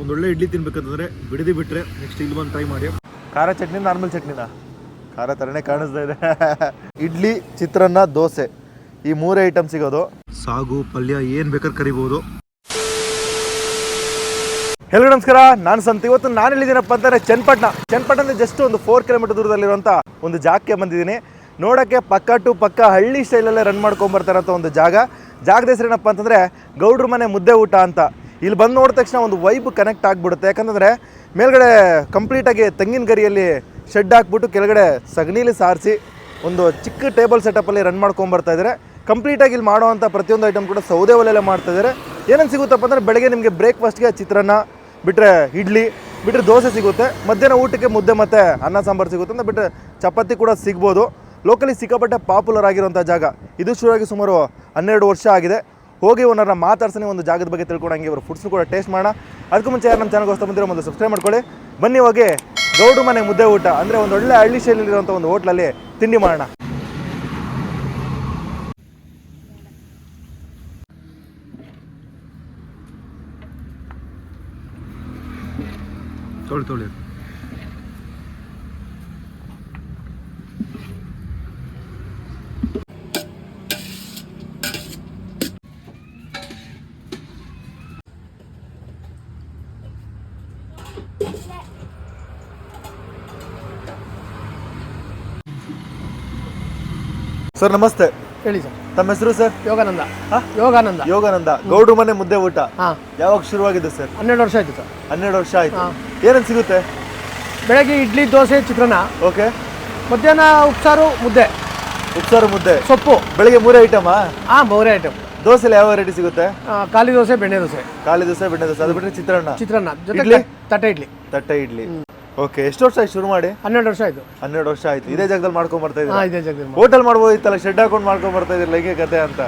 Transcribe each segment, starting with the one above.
ಒಂದೊಳ್ಳೆ ಇಡ್ಲಿ ತಿನ್ಬೇಕಂತಂದ್ರೆ ಬಿಡದಿ ಬಿಟ್ರೆ ನೆಕ್ಸ್ಟ್ ಇಲ್ಲಿ ಬಂದು ಟ್ರೈ ಮಾಡಿ. ಖಾರ ಚಟ್ನಿ ನಾರ್ಮಲ್ ಚಟ್ನಿನ? ಖಾರ ಥರನೇ ಕಾಣಿಸ್ತಾ ಇದೆ. ಇಡ್ಲಿ ಚಿತ್ರಾನ್ನ ದೋಸೆ ಈ ಮೂರೇ ಐಟಮ್ ಸಿಗೋದು. ಸಾಗು ಪಲ್ಯ ಏನು ಬೇಕಾದ್ರೆ ಕರಿಬೋದು. ಹೆಲೋ ನಮಸ್ಕಾರ. ನಾನು ಸಂತ ಇವತ್ತು ನಾನು ಎಲ್ಲಿದ್ದೀನಪ್ಪ ಅಂತಂದ್ರೆ ಚನ್ನಪಟ್ಟಣ. ಚನ್ನಪಟ್ಟಣ ಜಸ್ಟ್ ಒಂದು ಫೋರ್ ಕಿಲೋಮೀಟರ್ ದೂರದಲ್ಲಿರುವಂಥ ಒಂದು ಜಾಗಕ್ಕೆ ಬಂದಿದ್ದೀನಿ. ನೋಡೋಕ್ಕೆ ಪಕ್ಕ ಟು ಪಕ್ಕ ಹಳ್ಳಿ ಸ್ಟೈಲಲ್ಲೇ ರನ್ ಮಾಡ್ಕೊಂಬರ್ತಾರಂಥ ಒಂದು ಜಾಗ. ಜಾಗದ ಹೆಸರೇನಪ್ಪ ಅಂತಂದರೆ ಗೌಡ್ರ ಮನೆ ಮುದ್ದೆ ಊಟ ಅಂತ. ಇಲ್ಲಿ ಬಂದು ನೋಡಿದ ತಕ್ಷಣ ಒಂದು ವೈಬ್ ಕನೆಕ್ಟ್ ಆಗಿಬಿಡುತ್ತೆ. ಯಾಕಂತಂದರೆ ಮೇಲ್ಗಡೆ ಕಂಪ್ಲೀಟಾಗಿ ತೆಂಗಿನ ಗರಿಯಲ್ಲಿ ಶೆಡ್ ಹಾಕ್ಬಿಟ್ಟು ಕೆಳಗಡೆ ಸಗಣಿಲಿ ಸಾರಿಸಿ ಒಂದು ಚಿಕ್ಕ ಟೇಬಲ್ ಸೆಟಪ್ಪಲ್ಲಿ ರನ್ ಮಾಡ್ಕೊಂಬರ್ತಾ ಇದ್ದಾರೆ ಕಂಪ್ಲೀಟಾಗಿ ಇಲ್ಲಿ ಮಾಡುವಂಥ ಪ್ರತಿಯೊಂದು ಐಟಮ್ ಕೂಡ ಸೌದೆ ಒಲೆಯಲ್ಲೇ ಮಾಡ್ತಾ ಇದ್ದಾರೆ ಏನೇನು ಸಿಗುತ್ತಪ್ಪ ಅಂದರೆ ಬೆಳಗ್ಗೆ ನಿಮಗೆ ಬ್ರೇಕ್ಫಾಸ್ಟ್ಗೆ ಚಿತ್ರಾನ್ನ ಬಿಟ್ಟರೆ ಇಡ್ಲಿ ಬಿಟ್ಟರೆ ದೋಸೆ ಸಿಗುತ್ತೆ. ಮಧ್ಯಾಹ್ನ ಊಟಕ್ಕೆ ಮುದ್ದೆ ಮತ್ತು ಅನ್ನ ಸಾಂಬಾರು ಸಿಗುತ್ತೆ ಅಂದರೆ ಬಿಟ್ಟರೆ ಚಪಾತಿ ಕೂಡ ಸಿಗ್ಬೋದು. ಲೋಕಲಿ ಸಿಕ್ಕಾಪಟ್ಟೆ ಪಾಪ್ಯುಲರ್ ಆಗಿರುವಂಥ ಜಾಗ. ಇದು ಶುರುವಾಗಿ ಸುಮಾರು ಹನ್ನೆರಡು ವರ್ಷ ಆಗಿದೆ. ಹೋಗಿ ಓನರ್ನ ಮಾತಾಡ್ಸೋಣ, ಒಂದು ಜಾಗದ ಬಗ್ಗೆ ತಿಳ್ಕೊಂಡಂಗೆ ಇವರು ಫುಡ್ಸ್ನು ಕೂಡ ಟೇಸ್ಟ್ ಮಾಡೋಣ. ಅದಕ್ಕೂ ಮುಂಚೆ ಯಾರು ನಮ್ಮ ಚಾನಲ್ಗೆ ಹೊಸ ಬಂದಿರೋ ಒಂದು ಸಬ್ಸ್ಕ್ರೈಬ್ ಮಾಡ್ಕೊಳ್ಳಿ. ಬನ್ನಿ ಹೋಗಿ ಗೌಡು ಮನೆ ಮುದ್ದೆ ಊಟ, ಅಂದರೆ ಒಂದು ಒಳ್ಳೆ ಹಳ್ಳಿ ಶೈಲಿರುವಂಥ ಒಂದು ಹೋಟ್ಲಲ್ಲಿ ತಿಂಡಿ ಮಾಡೋಣ. ತೊಳಿ ತೊಳಿ. ಸರ್ ನಮಸ್ತೆ. ಹೇಳಿ ಸರ್. ತಮ್ಮ ಹೆಸರು ಸರ್? ಯೋಗಾನಂದ. ಹಾ? ಯೋಗಾನಂದ. ಯೋಗಾನಂದ. ಗೌಡ್ರು ಮನೆ ಮುದ್ದೆ ಊಟ. ಹಾಂ. ಯಾವಾಗ ಶುರುವಾಗಿದೆ ಸರ್? ಹನ್ನೆರಡು ವರ್ಷ ಆಯ್ತು ಸರ್. ಹನ್ನೆರಡು ವರ್ಷ ಆಯ್ತು. ಹಾ. ಏನೇನು ಸಿಗುತ್ತೆ? ಬೆಳಗ್ಗೆ ಇಡ್ಲಿ ದೋಸೆ ಚಿತ್ರಾನ್ನ. ಓಕೆ. ಮಧ್ಯಾಹ್ನ ಉಪ್ಸಾರು ಮುದ್ದೆ. ಉಪ್ಸಾರು ಮುದ್ದೆ. ಸೊಪ್ಪು. ಬೆಳಿಗ್ಗೆ ಮೂರೇ ಐಟಮ್? ಹಾ ಮೂರೇ ಐಟಮ್. ದೋಸೆಲಿ ಯಾವ ವೆರೈಟಿ ಸಿಗುತ್ತೆ? ಖಾಲಿ ದೋಸೆ ಬೆಣ್ಣೆ ದೋಸೆ. ಖಾಲಿ ದೋಸೆ ಬೆಣ್ಣೆ ದೋಸೆ ಅದು ಬಿಟ್ಟರೆ ಚಿತ್ರಾನ್ನ. ಚಿತ್ರಾನ್ನ. ಜೊತೆ ಇಡ್ಲಿ? ತಟ್ಟೆ ಇಡ್ಲಿ. ತಟ್ಟೆ ಇಡ್ಲಿ. ಓಕೆ ಎಷ್ಟು ವರ್ಷ ಆಯ್ತು ಶುರು ಮಾಡಿ? ಹನ್ನೆರಡು ವರ್ಷ ಆಯ್ತು. ಹನ್ನೆರಡು ವರ್ಷ ಆಯ್ತು. ಇದೇ ಜಾಗದಲ್ಲಿ ಮಾಡ್ಕೊಂಡ್ ಬರ್ತಾ ಹಾಂ ಇದ್ದೀರಾ ಇದೇ ಜಾಗದಲ್ಲಿ. ಹೋಟೆಲ್ ಮಾಡ್ಬೋದಿತ್ತಲ್ಲ ಶೆಡ್ ಹಾಕೊಂಡು ಮಾಡ್ಕೊಂಡ್ ಬರ್ತಾ ಇದ್ರಲ್ಲ ಲೈಕ್ ಕತೆ ಅಂತ?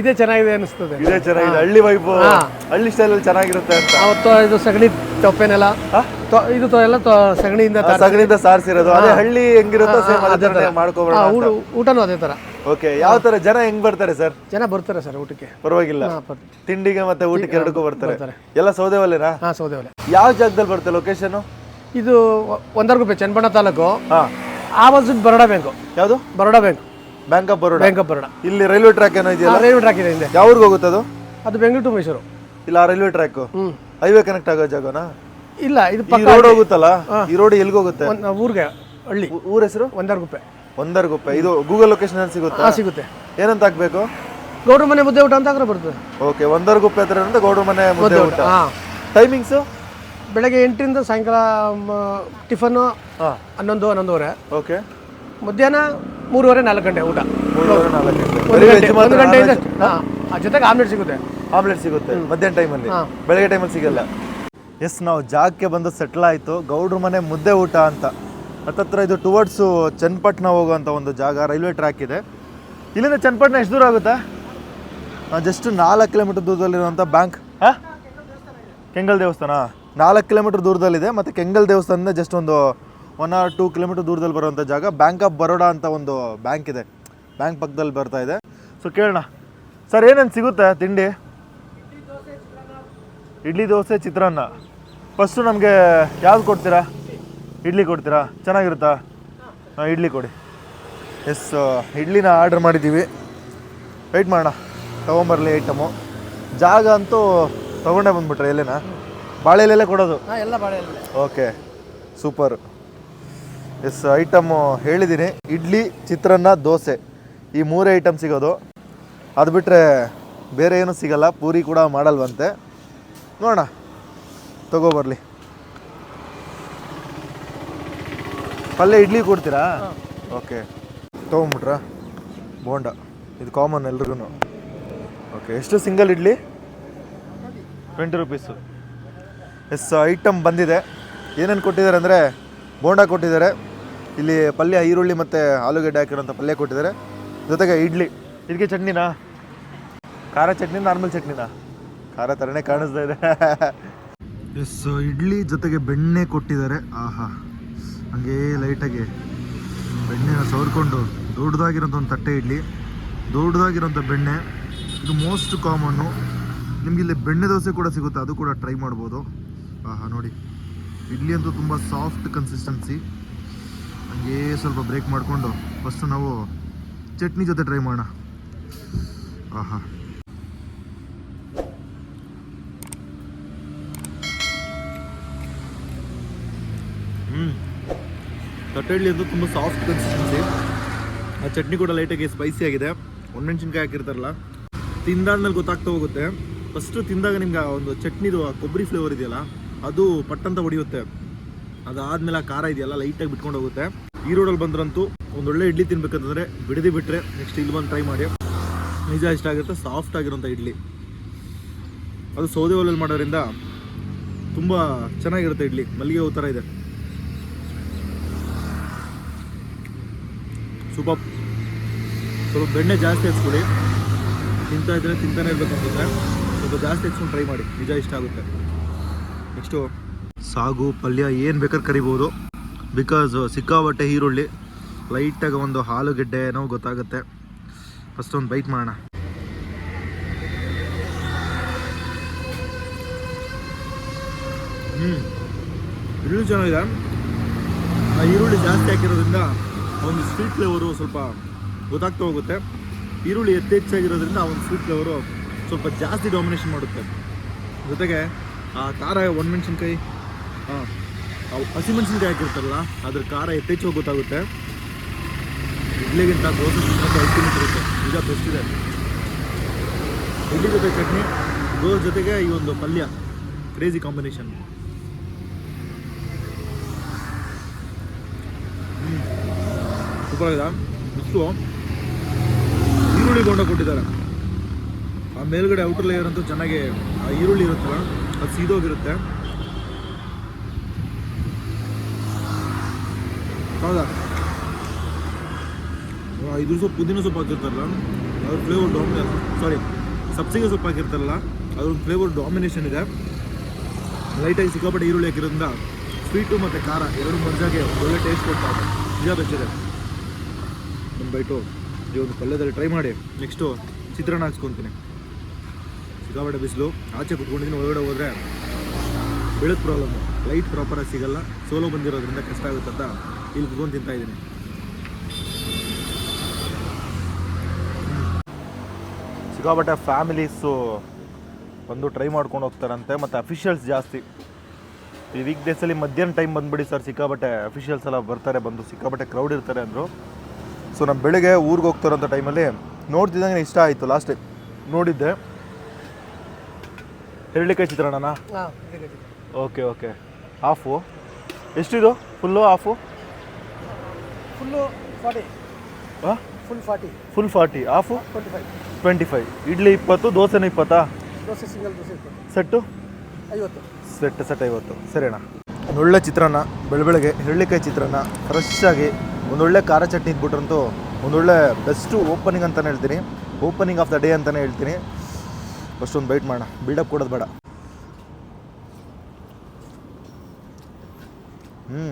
ಇದೇ ಚೆನ್ನಾಗಿದೆ ಅನಿಸ್ತದೆ. ಇದೇ ಚೆನ್ನಾಗಿದೆ ಹಳ್ಳಿ ವೈಬ್ ಹಳ್ಳಿ ಸ್ಟೈಲ್ ಅಲ್ಲಿ ಚೆನ್ನಾಗಿರುತ್ತೆ ಅಂತ. ಅವತ್ತು ಇದು ಸಗಣಿ ತೊಪ್ಪೆನೆಲ್ಲ? ತೊ- ಇದು ತೊ- ಎಲ್ಲ ತೊ- ಸಗಣಿಯಿಂದ ಆ ಸಗಣಿಯಿಂದ ಸಾರಿಸಿರೋದು. ಅದೇ ಹಳ್ಳಿ ಹೆಂಗಿರುತ್ತೋ ಸೇಮ್ ಅದೇ ಥರ. ಊಟ ಊಟನೂ ಅದೇ ಥರ ಓಕೆ ಯಾವ ತರ ಜನ ಹೆಂಗ್ ಬರ್ತಾರೆ ಸರ್ ಜನ ಬರ್ತಾರೆ ಸರ್ ಊಟಕ್ಕೆ. ಪರವಾಗಿಲ್ಲ. ಹಾಂ ತಿಂಡಿಗೆ ಮತ್ತೆ ಊಟಕ್ಕೆ ಎರಡಕ್ಕೂ ಬರ್ತಾರೆ. ಬರ್ತಾರೆ. ಎಲ್ಲ ಸೌದೆ ಒಲೆನಾ ಹಾಂ ಸೌದೆ ಒಲೆ ಯಾವ ಜಾಗದಲ್ಲಿ ಬರುತ್ತೆ ಲೊಕೇಶನ್ ಇದು ಒಂದರ್ಗುಪ್ಪೆ ಚನ್ನಬಣ್ಣ ತಾಲೂಕು. ಹಾ. ಆಪೋಸಿಟ್ ಬರೋಡಾ ಬ್ಯಾಂಕು ಯಾವುದು? Baroda bank bank of Baroda bank of Baroda ಇಲ್ಲಿ ರೈಲ್ವೆ ಟ್ರ್ಯಾಕ್ ಏನೋ ಇದೆಯಲ್ಲ? ರೈಲ್ವೆ ಟ್ರ್ಯಾಕ್ ಇದೆ ಹಿಂದೆ. ಯಾವ ಊರಿಗೆ ಹೋಗುತ್ತೆ ಅದು ಅದು ಬೆಂಗಳೂರು ಟು ಮೈಸೂರು ಇಲ್ಲ ಆ railway track hmm. Highway connect ಆಗೋ ಜಾಗನಾ? ಇಲ್ಲ ಇದು ಈ ಪಕ್ಕ ರೋಡ್ ಹೋಗುತ್ತಲ್ಲ? ಈ ರೋಡ್ ಎಲ್ಲಿಗೆ ಹೋಗುತ್ತೆ ಒಂದ್ ಊರಿಗೆ ಹಳ್ಳಿ. ಊ- ಊರ ಹೆಸರು? ಒಂದರ್ಗುಪ್ಪೆ ಒಂದರ್ಗುಪ್ಪೆ ಇದು ಗೂಗಲ್ ಲೊಕೇಶನ್ ಅಲ್ಲಿ ಸಿಗುತ್ತಾ? ಹಾಂ ಸಿಗುತ್ತೆ. ಏನಂತ ಹಾಕ್ಬೇಕು? ಗೌಡ್ರ ಮನೆ ಮುದ್ದೆ ಊಟ ಅಂತ ಹಾಕ್ರೆ ಬರ್ತದೆ. ಓಕೆ ಒಂದರ ಗುಪ್ಪೆ ಹತ್ರ ಇರೋದ್ರಿಂದ ಗೌಡ್ರ ಮನೆ ಮುದ್ದೆ ಊಟ. ಹಾಂ. ಟೈಮಿಂಗ್ಸ್ ಬೆಳಗ್ಗೆ ಎಂಟರಿಂದ ಸಾಯಂಕಾಲ ಟಿಫನ್ನು ಹಾಂ. ಹನ್ನೊಂದು ಹನ್ನೊಂದುವರೆ. ಓಕೆ ಮಧ್ಯಾಹ್ನ ಮೂರುವರೆ ನಾಲ್ಕು ಗಂಟೆ ಊಟ. ಮೂರುವರೆ ನಾಲ್ಕು ಗಂಟೆ. ಒಂದು ಬರೀ ಗಂಟೆ veg ಒಂದು ಮಾತ್ರ, ಗಂಟೆಯಿಂದ non-veg? ಹಾಂ ಆ ಜೊತೆಗೆ ಆಮ್ಲೆಟ್ ಸಿಗುತ್ತೆ. ಆಮ್ಲೆಟ್ ಸಿಗುತ್ತೆ. ಮಧ್ಯಾಹ್ನ ಟೈಮಲ್ಲಿ ಹಾ. ಬೆಳಗ್ಗೆ ಟೈಮಲ್ಲಿ ಸಿಗಲ್ಲ. ಎಸ್ ನಾವು ಜಾಗಕ್ಕೆ ಬಂದು ಸೆಟ್ಲ್ ಆಯಿತು. ಗೌಡ್ರ ಮನೆ ಮುದ್ದೆ ಊಟ ಅಂತ. ಹತ್ತತ್ರ ಇದು ಟುವರ್ಡ್ಸು ಚನ್ನಪಟ್ಟಣ ಹೋಗುವಂಥ ಒಂದು ಜಾಗ, ರೈಲ್ವೆ ಟ್ರ್ಯಾಕ್ ಇದೆ. ಇಲ್ಲಿಂದ ಚನ್ನಪಟ್ಟಣ ಎಷ್ಟು ದೂರ ಆಗುತ್ತಾ? ಜಸ್ಟ್ ನಾಲ್ಕು ಕಿಲೋಮೀಟರ್ ದೂರದಲ್ಲಿರುವಂಥ ಬ್ಯಾಂಕ್ ಹಾಂ? ಕೆಂಗಲ್ ದೇವಸ್ಥಾನ. ನಾಲ್ಕು ಕಿಲೋಮೀಟರ್ ದೂರದಲ್ಲಿದೆ ಮತ್ತು ಕೆಂಗಲ್ ದೇವಸ್ಥಾನದಿಂದ ಜಸ್ಟ್ ಒಂದು ಒನ್ ಆರ್ ಟೂ ಕಿಲೋಮೀಟರ್ ದೂರದಲ್ಲಿ ಬರುವಂಥ ಜಾಗ ಬ್ಯಾಂಕ್ ಆಫ್ ಬರೋಡಾ ಅಂತ ಒಂದು ಬ್ಯಾಂಕ್ ಇದೆ. ಬ್ಯಾಂಕ್ ಪಕ್ಕದಲ್ಲಿ ಬರ್ತಾ ಇದೆ. ಸೊ ಕೇಳೋಣ. ಸರ್ ಏನೇನು ಸಿಗುತ್ತೆ ತಿಂಡಿ? ಇಡ್ಲಿ ದೋಸೆ ಚಿತ್ರಾನ್ನ. ಫಸ್ಟು ನಮಗೆ ಯಾವ್ದು ಕೊಡ್ತೀರಾ? ಇಡ್ಲಿ ಕೊಡ್ತೀರಾ? ಚೆನ್ನಾಗಿರುತ್ತಾ? ಹಾಂ ಇಡ್ಲಿ ಕೊಡಿ. ಎಸ್ ಇಡ್ಲಿನ ಆರ್ಡ್ರ್ ಮಾಡಿದ್ದೀವಿ. ವೆಯ್ಟ್ ಮಾಡೋಣ. ತೊಗೊಂಬರಲಿ ಐಟಮು ಜಾಗ ಅಂತೂ ತೊಗೊಂಡೇ ಬಂದ್ಬಿಟ್ರೆ ಎಲ್ಲೇನಾ ಬಾಳೆಲೆಲ್ಲೇ ಕೊಡೋದು? ಹಾಂ ಎಲ್ಲ ಬಾಳೆ ಓಕೆ ಸೂಪರ್ ಎಸ್ ಐಟಮು ಹೇಳಿದ್ದೀನಿ ಇಡ್ಲಿ ಚಿತ್ರಾನ್ನ ದೋಸೆ. ಈ ಮೂರೇ ಐಟಮ್ ಸಿಗೋದು. ಅದು ಬಿಟ್ಟರೆ ಬೇರೆ ಏನೂ ಸಿಗಲ್ಲ. ಪೂರಿ ಕೂಡ ಮಾಡಲ್ವಂತೆ. ನೋಡೋಣ. ತಗೋಬರ್ಲಿ ಪಲ್ಯ ಇಡ್ಲಿ ಕೊಡ್ತೀರಾ? ಓಕೆ. ತೊಗೊಂಬಿಟ್ರಾ? ಬೋಂಡ. ಇದು ಕಾಮನ್ ಎಲ್ರಿಗೂ ಓಕೆ ಎಷ್ಟು single idli? Twenty rupees. Yes item ಬಂದಿದೆ. ಏನೇನು ಕೊಟ್ಟಿದ್ದಾರೆ ಅಂದರೆ ಬೋಂಡ ಕೊಟ್ಟಿದ್ದಾರೆ. ಇಲ್ಲಿ ಪಲ್ಯ ಈರುಳ್ಳಿ ಮತ್ತು ಆಲೂಗಡ್ಡೆ ಹಾಕಿರೋಂಥ ಪಲ್ಯ ಕೊಟ್ಟಿದ್ದಾರೆ. ಜೊತೆಗೆ ಇಡ್ಲಿ. ಇದಕ್ಕೆ ಚಟ್ನಿನಾ? ಖಾರ ಚಟ್ನಿ ನಾರ್ಮಲ್ ಚಟ್ನಿನಾ? ಖಾರ ಥರನೇ ಕಾಣಿಸ್ತಾ ಇದೆ. ಎಸ್ ಇಡ್ಲಿ ಜೊತೆಗೆ ಬೆಣ್ಣೆ ಕೊಟ್ಟಿದ್ದಾರೆ. ಆಹಾ. ಹಂಗೇ ಲೈಟಾಗಿ ಬೆಣ್ಣೆನ ಸವರ್ಕೊಂಡು ದೊಡ್ಡದಾಗಿರೋಂಥ ಒಂದು ತಟ್ಟೆ ಇಡ್ಲಿ, ದೊಡ್ಡದಾಗಿರೋಂಥ ಬೆಣ್ಣೆ, ಇದು ಮೋಸ್ಟ್ ಕಾಮನ್ನು ನಿಮ್ಗೆ ಇಲ್ಲಿ ಬೆಣ್ಣೆ ದೋಸೆ ಕೂಡ ಸಿಗುತ್ತೆ, ಅದು ಕೂಡ ಟ್ರೈ ಮಾಡ್ಬೋದು. ಆಹಾ, ನೋಡಿ. ಇಡ್ಲಿ ಅಂತೂ ತುಂಬ ಸಾಫ್ಟ್ ಕನ್ಸಿಸ್ಟೆನ್ಸಿ ಹಂಗೆ ಸ್ವಲ್ಪ ಬ್ರೇಕ್ ಮಾಡಿಕೊಂಡು ಫಸ್ಟು ನಾವು ಚಟ್ನಿ ಜೊತೆ ಟ್ರೈ ಮಾಡೋಣ. ಆಹಾ ಹ್ಞೂ ತಟ್ಟೆ ಅದು ತುಂಬ ಸಾಫ್ಟ್ ಕನ್ಸಿಸ್ಟೆನ್ಸಿ ಆ ಚಟ್ನಿ ಕೂಡ ಲೈಟಾಗಿ ಸ್ಪೈಸಿ ಆಗಿದೆ. ಒಣಮೆಣ್ಸಿನ್ಕಾಯಿ ಹಾಕಿರ್ತಾರಲ್ಲ, ತಿಂದಾದ್ಮೇಲೆ ಗೊತ್ತಾಗ್ತಾ ಹೋಗುತ್ತೆ. ಫಸ್ಟು ತಿಂದಾಗ ನಿಮ್ಗೆ ಒಂದು ಚಟ್ನಿದು ಕೊಬ್ಬರಿ ಫ್ಲೇವರ್ ಇದೆಯಲ್ಲ, ಅದು ಪಟ್ಟಂತ ಹೊಡಿಯುತ್ತೆ ಅದಾದ್ಮೇಲೆ ಆ ಖಾರ ಇದೆಯಲ್ಲ ಲೈಟಾಗಿ ಬಿಟ್ಕೊಂಡು ಹೋಗುತ್ತೆ. ಈ ರೋಡಲ್ಲಿ ಬಂದ್ರಂತೂ ಒಂದೊಳ್ಳೆ ಇಡ್ಲಿ ತಿನ್ಬೇಕಂತಂದ್ರೆ ಬಿಡದಿ ಬಿಟ್ಟರೆ ನೆಕ್ಸ್ಟ್ ಇಲ್ಲಿ ಬಂದು ಟ್ರೈ ಮಾಡಿ. ನಿಜ ಇಷ್ಟ ಆಗಿರುತ್ತೆ ಸಾಫ್ಟ್ ಆಗಿರೋಂಥ ಇಡ್ಲಿ. ಅದು ಸೌದೆ ಒಲೆಯಲ್ಲಿ ಮಾಡೋದ್ರಿಂದ ತುಂಬ ಚೆನ್ನಾಗಿರುತ್ತೆ ಇಡ್ಲಿ. ಮಲ್ಲಿಗೆ ಹೂ ಇದೆ. ಸೂಪರ್ ಸ್ವಲ್ಪ ಬೆಣ್ಣೆ ಜಾಸ್ತಿ ಹಚ್ಕೊಳ್ಳಿ ತಿಂತಾ ಇದ್ರೆ ತಿಂತಾನೆ ಇರ್ಬೇಕು ಸ್ವಲ್ಪ ಜಾಸ್ತಿ ಹಚ್ಕೊಂಡು ಟ್ರೈ ಮಾಡಿ. ನಿಜ ಇಷ್ಟ ಆಗುತ್ತೆ. ನೆಕ್ಸ್ಟು ಸಾಗು, ಪಲ್ಯ ಏನು ಬೇಕಾದ್ರೆ ಕರಿಬೋದು. ಬಿಕಾಸ್ ಸಿಕ್ಕಾಬಟ್ಟೆ ಈರುಳ್ಳಿ ಲೈಟಾಗಿ ಒಂದು ಆಲೂಗೆಡ್ಡೆ ಏನೋ ಗೊತ್ತಾಗುತ್ತೆ. ಫಸ್ಟ್ ಒಂದು ಬೈಟ್ ಮಾಡೋಣ. ಹ್ಞೂ ಈರುಳ್ಳಿ ಚೆನ್ನಾಗಿದೆ. ಆ ಈರುಳ್ಳಿ ಜಾಸ್ತಿ ಹಾಕಿರೋದ್ರಿಂದ ಒಂದು ಸ್ವೀಟ್ ಫ್ಲೇವರು ಸ್ವಲ್ಪ ಗೊತ್ತಾಗ್ತಾ ಹೋಗುತ್ತೆ. ಈರುಳ್ಳಿ ಯಥೇಚ್ಛಾಗಿರೋದ್ರಿಂದ ಆ ಒಂದು ಸ್ವೀಟ್ ಫ್ಲೇವರು ಸ್ವಲ್ಪ ಜಾಸ್ತಿ ಡಾಮಿನೇಷನ್ ಮಾಡುತ್ತೆ. ಜೊತೆಗೆ, ಆ ಖಾರ ಒಣಮೆಣ್ಸಿನ್ಕಾಯಿ ಹಾಂ ಹಸಿಮೆಣ್ಸಿನ್ಕಾಯಿ ಹಾಕಿರ್ತಾರಲ್ಲ, ಅದ್ರ ಖಾರ ಯಥೇಚ್ಛವಾಗಿ ಗೊತ್ತಾಗುತ್ತೆ. ಇಡ್ಲಿಗಿಂತ ದೋಸೆ ಇರುತ್ತೆ. ನಿಜ ಬೆಸ್ಟ್ ಇದೆ. ಇಡ್ಲಿ ಜೊತೆ ಚಟ್ನಿ ದೋಸೆ ಜೊತೆಗೆ ಈ ಒಂದು ಪಲ್ಯ ಕ್ರೇಜಿ ಕಾಂಬಿನೇಷನ್ ಸೂಪರ್ ಆಗಿದೆ ಮಿಕ್ಸು ಈರುಳ್ಳಿ ಬೋಂಡ ಕೊಟ್ಟಿದ್ದಾರೆ. ಆ ಮೇಲ್ಗಡೆ ಔಟರ್ ಲೇಯರ್ ಅಂತೂ ಚೆನ್ನಾಗಿ ಆ ಈರುಳ್ಳಿ ಇರುತ್ತಲ್ಲ, ಅದು ಸೀದೋಗಿರುತ್ತೆ. ಹೌದಾ? ಇದ್ರ ಸೊಪ್ಪು ಪುದೀನ ಸೊಪ್ಪು ಹಾಕಿರ್ತಾರಲ್ಲ, ಅದ್ರ ಫ್ಲೇವರ್ ಡಾಮಿನೇ ಸಾರಿ ಸಬ್ಸಿಗೆ ಸೊಪ್ಪು ಹಾಕಿರ್ತಾರಲ್ಲ, ಅದ್ರ ಫ್ಲೇವರ್ ಡಾಮಿನೇಷನ್ ಇದೆ. ಲೈಟಾಗಿ ಸಿಕ್ಕಾಪಟ್ಟೆ ಈರುಳ್ಳಿ ಹಾಕಿರೋದ್ರಿಂದ ಸ್ವೀಟು ಮತ್ತು ಖಾರ ಎರಡು ಮಜಾಗೆ ಒಳ್ಳೆ ಟೇಸ್ಟ್ ಕೊಡ್ತಾರೆ ನಿಜ ಬೆಚ್ಚಿದೆ ಒಂದು ಬೈಟು ಈ ಒಂದು ಪಲ್ಯದಲ್ಲಿ ಟ್ರೈ ಮಾಡಿ. ನೆಕ್ಸ್ಟು ಚಿತ್ರಾನ್ನ ಹಾಕ್ಸ್ಕೊತೀನಿ ಸಿಕ್ಕಾಪಟ್ಟೆ ಬಿಸಿಲು. ಆಚೆ ಕುತ್ಕೊಂಡಿದ್ದೀನಿ ಒಳಗಡೆ ಹೋದರೆ ಬೆಳಕು ಪ್ರಾಬ್ಲಮ್ಮು ಲೈಟ್ ಪ್ರಾಪರಾಗಿ ಸಿಗಲ್ಲ. ಸೋಲೋ ಬಂದಿರೋದ್ರಿಂದ ಕಷ್ಟ ಆಗುತ್ತೆ ಅಂತ ಇಲ್ಲಿ ಕುತ್ಕೊಂಡು ತಿಂತಾ ಇದ್ದೀನಿ. ಸಿಕ್ಕಾಪಟ್ಟೆ ಫ್ಯಾಮಿಲೀಸು ಬಂದು ಟ್ರೈ ಮಾಡ್ಕೊಂಡು ಹೋಗ್ತಾರಂತೆ, ಮತ್ತು ಅಫಿಷಿಯಲ್ಸ್ ಜಾಸ್ತಿ. ಈ ವೀಕ್ ಡೇಸಲ್ಲಿ ಮಧ್ಯಾಹ್ನ ಟೈಮ್ ಬಂದ್ಬಿಡಿ ಸರ್ ಸಿಕ್ಕಾಪಟ್ಟೆ ಅಫಿಷಿಯಲ್ಸ್ ಎಲ್ಲ ಬರ್ತಾರೆ, ಬಂದು ಸಿಕ್ಕಾಪಟ್ಟೆ ಕ್ರೌಡ್ ಇರ್ತಾರೆ ಅಂದರು. ಸೊ ನಾನು ಬೆಳಗ್ಗೆ ಊರಿಗೆ ಹೋಗ್ತಾರಂಥ ಟೈಮಲ್ಲಿ ನೋಡ್ತಿದ್ದಂಗೆ ಇಷ್ಟ ಆಯಿತು ಲಾಸ್ಟ್ ನೋಡಿದ್ದೆ. ಹೆರಳಿಕಾಯಿ ಚಿತ್ರಾನ್ನನಾ? ಹಾಂ okay okay half. ಎಷ್ಟಿದು? Full half? Full forty ಹಾಂ full forty full forty half? Twenty five twenty five idli ಇಪ್ಪತ್ತು ದೋಸೆನೂ ಇಪ್ಪತ್ತಾ? ದೋಸೆ ಸಿಂಗಲ್ ದೋಸೆ ಇಪ್ಪತ್ತು. ಸೆಟ್ಟು? ಐವತ್ತು. ಸೆಟ್ ಸೆಟ್ ಐವತ್ತು. ಸರಿ ಅಣ್ಣ ಒಳ್ಳೆ ಚಿತ್ರಾನ್ನ ಬೆಳಬೆಳಗ್ಗೆ ಹೆರಳಿಕಾಯಿ ಚಿತ್ರಾನ್ನ ಫ್ರೆಶ್ ಆಗಿ ಒಂದೊಳ್ಳೆ ಖಾರ ಚಟ್ನಿ ಇದ್ಬಿಟ್ರಂತೂ ಒಂದೊಳ್ಳೆ ಬೆಸ್ಟು ಓಪನಿಂಗ್ ಅಂತಲೇ ಹೇಳ್ತೀನಿ. ಓಪನಿಂಗ್ ಆಫ್ ದ ಡೇ ಅಂತಲೇ ಹೇಳ್ತೀನಿ. ಫಸ್ಟ್ ಒಂದು ಬೈಟ್ ಮಾಡೋಣ ಬಿಲ್ಡಪ್ ಕೊಡೋದು ಬೇಡ. ಹ್ಞೂ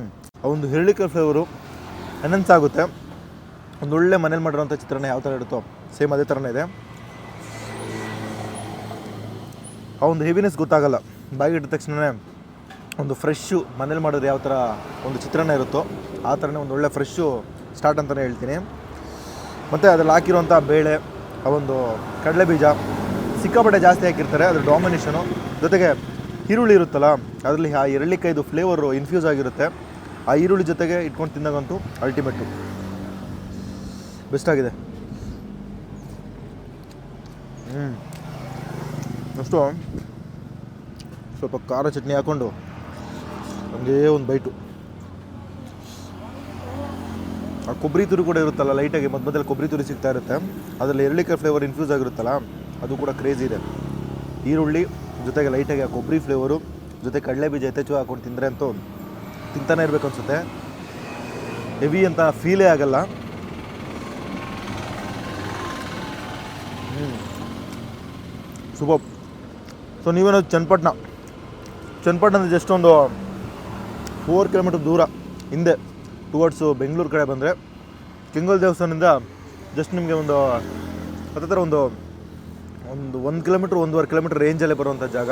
ಆ ಒಂದು ಹಿರಳಿಕಾಯಿ ಫ್ಲೇವರು ಎನನ್ಸ್ ಆಗುತ್ತೆ. ಒಂದೊಳ್ಳೆ ಮನೇಲಿ ಮಾಡಿರೋಂಥ ಚಿತ್ರಾನ್ನ ಯಾವ ಥರ ಇರುತ್ತೋ ಸೇಮ್ ಅದೇ ಥರನೇ ಇದೆ. ಆ ಒಂದು ಹೆವಿನೆಸ್ ಗೊತ್ತಾಗಲ್ಲ. ಬಾಯಿಗೆ ಇಟ್ಟ ತಕ್ಷಣವೇ ಒಂದು ಫ್ರೆಶ್ಶು, ಮನೇಲಿ ಮಾಡಿದ್ರೆ ಯಾವ ಥರ ಒಂದು ಚಿತ್ರಾನ್ನ ಇರುತ್ತೋ ಆ ಥರನೇ ಒಂದು ಒಳ್ಳೆ ಫ್ರೆಶ್ಶು ಸ್ಟಾರ್ಟ್ ಅಂತಲೇ ಹೇಳ್ತೀನಿ. ಮತ್ತು ಅದ್ರಲ್ಲಿ ಹಾಕಿರೋಂಥ ಬೇಳೆ, ಆ ಒಂದು ಕಡಲೆ ಬೀಜ ಸಿಕ್ಕಾಪಟ್ಟೆ ಜಾಸ್ತಿ ಹಾಕಿರ್ತಾರೆ, ಅದ್ರ ಡಾಮಿನೇಷನು ಜೊತೆಗೆ ಈರುಳ್ಳಿ ಇರುತ್ತಲ್ಲ, ಅದರಲ್ಲಿ ಆ ಎರಳಿಕಾಯ್ದು ಫ್ಲೇವರು ಇನ್ಫ್ಯೂಸ್ ಆಗಿರುತ್ತೆ. ಆ ಈರುಳ್ಳಿ ಜೊತೆಗೆ ಇಟ್ಕೊಂಡು ತಿಂದಾಗಂತೂ ಅಲ್ಟಿಮೇಟು ಬೆಸ್ಟ್ ಆಗಿದೆ. ಹ್ಞೂ ಅಷ್ಟು. ಸ್ವಲ್ಪ ಖಾರ ಚಟ್ನಿ ಹಾಕ್ಕೊಂಡು ಹಂಗೇ ಒಂದು ಬೈಟು. ಆ ಕೊಬ್ಬರಿ ತುರಿ ಕೂಡ ಇರುತ್ತಲ್ಲ ಲೈಟಾಗಿ ಮಧ್ಯ ಮಧ್ಯದಲ್ಲಿ ಕೊಬ್ಬರಿ ತುರಿ ಸಿಗ್ತಾ ಇರುತ್ತೆ. ಅದರಲ್ಲಿ ಎರಳಿಕಾಯಿ ಫ್ಲೇವರ್ ಇನ್ಫ್ಯೂಸ್ ಆಗಿರುತ್ತಲ್ಲ, ಅದು ಕೂಡ ಕ್ರೇಜಿ ಇದೆ. ಈರುಳ್ಳಿ ಜೊತೆಗೆ ಲೈಟಾಗಿ ಆ ಕೊಬ್ಬರಿ ಫ್ಲೇವರು ಜೊತೆ ಕಡಲೆ ಬೀಜ ಯಥೇಚ್ಛ ಹಾಕೊಂಡು ತಿಂದರೆ ಅಂತೂ ತಿಂತಾನೆ ಇರಬೇಕು ಅನಿಸುತ್ತೆ. ಹೆವಿ ಅಂತ ಫೀಲೇ ಆಗಲ್ಲ. ಹ್ಞೂ ಸೂಪರ್ ಸೊ ನೀವೇನೋ ಚನ್ನಪಟ್ಟಣ ಚನ್ನಪಟ್ಟಣದ ಜಸ್ಟ್ ಒಂದು ಫೋರ್ ಕಿಲೋಮೀಟರ್ ದೂರ ಹಿಂದೆ ಟುವರ್ಡ್ಸು ಬೆಂಗಳೂರು ಕಡೆ ಬಂದರೆ ಕೆಂಗಲ್ ದೇವಸ್ಥಾನದಿಂದ ಜಸ್ಟ್ ನಿಮಗೆ ಒಂದು ಹತ್ತಿರ ಒಂದು ಒಂದು ಒಂದು ಕಿಲೋಮೀಟ್ರ್ ಒಂದೂವರೆ ಕಿಲೋಮೀಟ್ರ್ ರೇಂಜಲ್ಲೇ ಬರುವಂಥ ಜಾಗ.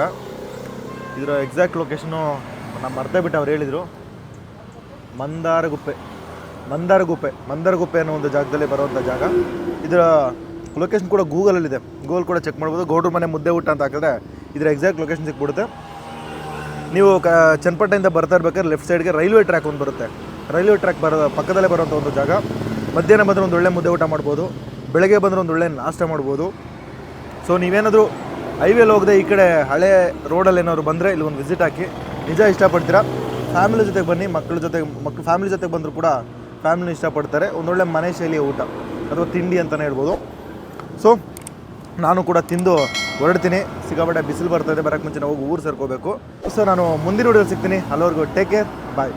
ಇದರ ಎಕ್ಸಾಕ್ಟ್ ಲೊಕೇಶನು ನಾನು ಮರ್ತೇ ಬಿಟ್ಟು ಅವ್ರು ಹೇಳಿದರು. ಮಂದಾರಗುಪ್ಪೆ ಮಂದಾರಗುಪ್ಪೆ ಮಂದಾರಗುಪ್ಪೆ ಅನ್ನೋ ಒಂದು ಜಾಗದಲ್ಲಿ ಬರುವಂಥ ಜಾಗ. ಇದರ ಲೊಕೇಶನ್ ಕೂಡ ಗೂಗಲಲ್ಲಿದೆ ಗೂಗಲ್ ಕೂಡ ಚೆಕ್ ಮಾಡ್ಬೋದು. ಗೌಡ್ರ ಮನೆ ಮುದ್ದೆ ಊಟ ಅಂತ ಹಾಕಿದ್ರೆ ಇದರ ಎಕ್ಸಾಕ್ಟ್ ಲೊಕೇಶನ್ ಸಿಕ್ಬಿಡುತ್ತೆ. ನೀವು ಕ ಚನ್ನಪಟ್ಟಣದಿಂದ ಬರ್ತಾ ಇರ್ಬೇಕಾದ್ರೆ ಲೆಫ್ಟ್ ಸೈಡ್ಗೆ ರೈಲ್ವೆ ಟ್ರ್ಯಾಕ್ ಒಂದು ಬರುತ್ತೆ. ರೈಲ್ವೆ ಟ್ರ್ಯಾಕ್ ಬರೋ ಪಕ್ಕದಲ್ಲೇ ಬರೋಂಥ ಒಂದು ಜಾಗ. ಮಧ್ಯಾಹ್ನ ಬಂದರೆ ಒಂದು ಒಳ್ಳೆ ಮುದ್ದೆ ಊಟ ಮಾಡ್ಬೋದು. ಬೆಳಗ್ಗೆ ಬಂದರೆ ಒಂದು ಒಳ್ಳೆ ನಾಷ್ಟ ಮಾಡ್ಬೋದು. ಸೊ ನೀವೇನಾದರೂ ಹೈವೇಲಿ ಹೋಗದೆ ಈ ಕಡೆ ಹಳೆ ರೋಡಲ್ಲಿ ಏನಾದ್ರು ಬಂದರೆ ಇಲ್ಲಿ ಒಂದು ವಿಸಿಟ್ ಹಾಕಿ. ನಿಜ ಇಷ್ಟಪಡ್ತೀರಾ? ಫ್ಯಾಮಿಲಿ ಜೊತೆಗೆ ಬನ್ನಿ ಮಕ್ಕಳ ಜೊತೆಗೆ ಮಕ್ಕಳು ಫ್ಯಾಮಿಲಿ ಜೊತೆಗೆ ಬಂದರೂ ಕೂಡ ಫ್ಯಾಮಿಲಿ ಇಷ್ಟಪಡ್ತಾರೆ. ಒಂದೊಳ್ಳೆ ಮನೆ ಶೈಲಿಯ ಊಟ. ಅಥವಾ ತಿಂಡಿ ಅಂತಲೇ ಹೇಳ್ಬೋದು. ಸೊ ನಾನು ಕೂಡ ತಿಂದು ಹೊರಡ್ತೀನಿ. ಸಿಗಬಡ ಬಿಸಿಲು ಇದೆ ಬರೋಕ್ಕೆ ಮುಂಚೆ ಹೋಗಿ ಊರು ಸೇರ್ಕೋಬೇಕು. ಸೊ ನಾನು ಮುಂದಿನ ವಿಡಿಯೋ ಸಿಗ್ತೀನಿ. ಅಲ್ಲಿವರೆಗೂ ಟೇಕ್ ಕೇರ್ ಬಾಯ್